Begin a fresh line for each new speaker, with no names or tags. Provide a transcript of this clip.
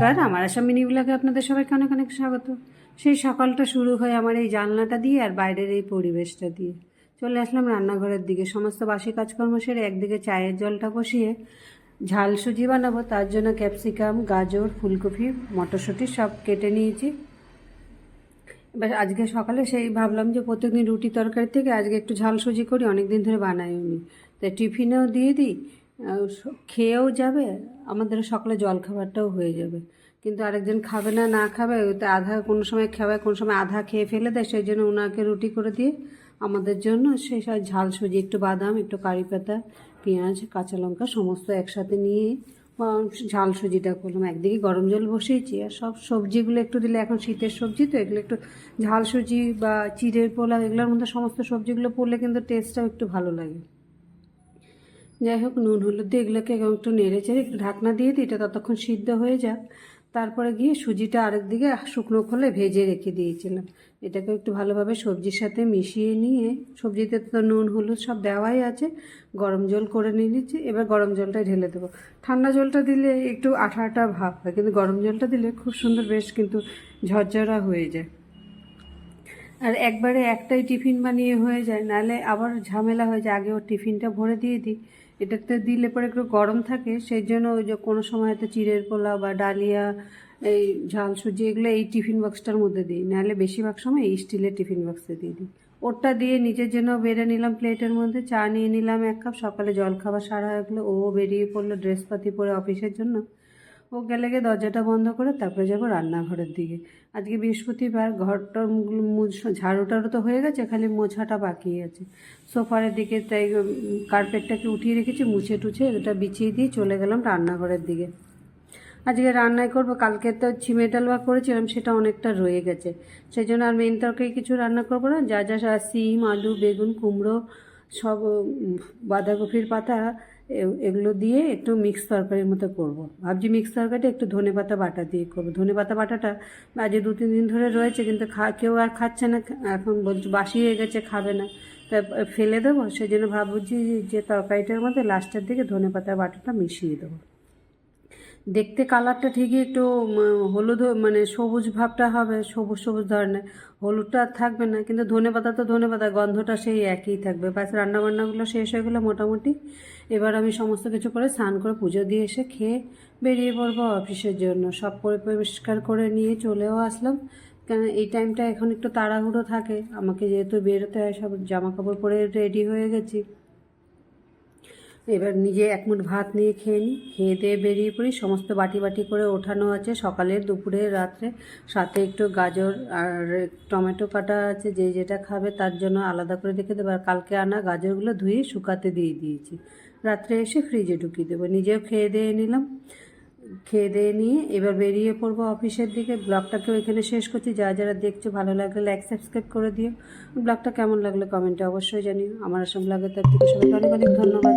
নমস্কার, আমার আসাম মিনি ব্লগে আপনাদের সবাইকে অনেক অনেক স্বাগত। সেই সকালটা শুরু হয় আমার এই জানলাটা দিয়ে আর বাইরের এই পরিবেশটা দিয়ে। চলে আসলাম রান্নাঘরের দিকে। সমস্ত বাসি কাজকর্ম সেরে একদিকে চায়ের জলটা বসিয়ে ঝাল সুজি বানাবো, তার জন্য ক্যাপসিকাম, গাজর, ফুলকপি, মটরশুঁটি সব কেটে নিয়েছি। এবার আজকে সকালে সেই ভাবলাম যে প্রত্যেকদিন রুটি তরকারি থেকে আজকে একটু ঝাল সুজি করি অনেক দিন ধরে বানাই উনি তো টিফিনেও দিয়ে দিই খেয়েও যাবে, আমাদের সকালে জল খাবারটাও হয়ে যাবে। কিন্তু আরেকজন খাবে না না খাবে, তো আধা কোনো সময় খাবে, কোনো সময় আধা খেয়ে ফেলে দেয়, সেই জন্য ওনাকে রুটি করে দিয়ে আমাদের জন্য সেই সব ঝাল সুজি, একটু বাদাম, একটু কারি পাতা, পেঁয়াজ, কাঁচা লঙ্কা, সমস্ত একসাথে নিয়ে ঝাল সুজিটা করলাম। একদিকে গরম জল বসিয়েছি, আর সব সবজিগুলো একটু দিলে এখন শীতের সবজি তো, এগুলো একটু ঝাল সুজি বা চিড়ের পোলাও, এগুলোর মধ্যে সমস্ত সবজিগুলো পড়লে কিন্তু টেস্টটাও একটু ভালো লাগে। যাই হোক, নুন, হলুদ দিয়ে এগুলোকে একটু নেড়ে চেড়ে একটু ঢাকনা দিয়ে দিই, এটা ততক্ষণ সিদ্ধ হয়ে যাক। তারপরে গিয়ে সুজিটা আরেক দিকে শুকনো খোলে ভেজে রেখে দিয়েছিলাম। এটাকে একটু ভালোভাবে সবজির সাথে মিশিয়ে নিয়ে, সবজিতে তো নুন, হলুদ সব দেওয়াই আছে, গরম জল করে নিয়ে নিচ্ছি। এবার গরম জলটাই ঢেলে দেবো। ঠান্ডা জলটা দিলে একটু আঠা আঠা ভাব হয়, কিন্তু গরম জলটা দিলে খুব সুন্দর, বেশ কিন্তু ঝরঝরা হয়ে যায়। আর একবারে একটাই টিফিন বানিয়ে হয়ে যায় নাহলে আবার ঝামেলা হয়ে যায়। আগে ওর টিফিনটা ভরে দিয়ে দিই। এটাতে দিলে পরে একটু গরম থাকে সেই জন্য ওই যে কোনো সময় হয়তো চিড়ের পোলাও বা ডালিয়া, এই ঝাল সুজি এগুলো এই টিফিন বক্সটার মধ্যে দিই। নাহলে বেশিরভাগ সময় এই স্টিলের টিফিন বক্সে দিয়ে দিই। ওরটা দিয়ে নিজের জন্য বেড়ে নিলাম প্লেটের মধ্যে, চা নিয়ে নিলাম এক কাপ, সকালে জল খাবার সারা হয়ে গেলো, ও বেরিয়ে পড়ল ড্রেসপাতি পরে অফিসের জন্য। ও গেলে গিয়ে দরজাটা বন্ধ করে তারপরে যাব রান্নাঘরের দিকে। আজকে বৃহস্পতিবার ঘরটা ঝাড়ু টাড়ু তো হয়ে গেছে, খালি মোছাটা বাকি আছে। সোফারের দিকে তাই কার্পেটটাকে উঠিয়ে রেখেছি, মুছে টুছে এটা বিছিয়ে দিয়ে চলে গেলাম রান্নাঘরের দিকে। আজকে রান্নায় করব, কালকে তো ছিমে ডালুয়া করেছিলাম, সেটা অনেকটা রয়ে গেছে। সেই জন্য আর মেন তরকারি কিছু রান্না করব না, যা যা সিম, আলু, বেগুন, কুমড়ো সব বাঁধাকপির পাতা এগুলো দিয়ে একটু মিক্স তরকারির মতো করব। ভাবছি মিক্স তরকারিটা একটু ধনে পাতা বাটা দিয়ে করব। ধনে পাতা বাটাটা আজ দু, তিন দিন ধরে রয়েছে কিন্তু খা, কেউ আর খাচ্ছে না, এখন বলছে বাসি হয়ে গেছে, খাবে না। তা, ফেলে দেবো সেই জন্য ভাবছি যে তরকারিটার মধ্যে লাস্টের দিকে ধনে পাতা বাটাটা মিশিয়ে দেবো। দেখতে কালারটা ঠিকই একটু হলুদ মানে সবুজ ভাবটা হবে, সবুজ সবুজ ধরনের। হলুদটা আর থাকবে না, কিন্তু ধনে পাতা তো ধনে পাতা, গন্ধটা সেই একই থাকবে। ব্যাস রান্নাবান্নাগুলো শেষ হয়ে গেলো মোটামুটি এবার আমি সমস্ত কিছু করে স্নান করে পুজো দিয়ে এসে খেয়ে বেরিয়ে পড়ব অফিসের জন্য। সব করে পরিষ্কার করে নিয়ে চলেও আসলাম। কেন এই টাইমটা এখন একটু তাড়াহুড়ো থাকে। আমাকে যেহেতু বেরোতে হয়, সব জামা কাপড় পরে রেডি হয়ে গেছি। এবার নিজে এক মুঠ ভাত নিয়ে খেয়ে নিই খেয়ে দিয়ে বেরিয়ে পড়ি। সমস্ত বাটি বাটি করে ওঠানো আছে। সকালে, দুপুরে, রাত্রে। সাথে একটু গাজর আর টমেটো কাটা আছে। যে যেটা খাবে তার জন্য আলাদা করে রেখে দেবো। আর কালকে আনা গাজরগুলো ধুয়ে শুকাতে দিয়ে দিয়েছি। রাত্রে এসে ফ্রিজে ঢুকিয়ে দেবো। নিজেও খেয়ে দিয়ে নিলাম। খেয়ে দিয়ে নিয়ে এবার বেরিয়ে পড়ব অফিসের দিকে। ব্লগটাকেও এখানে শেষ করছি। যারা যারা দেখছ ভালো লাগলে লাইক সাবস্ক্রাইব করে দিও। ব্লগটা কেমন লাগল কমেন্টে অবশ্যই জানিও। আমার সঙ্গে ব্লগের তার থেকে সবাইকে অনেক অনেক ধন্যবাদ।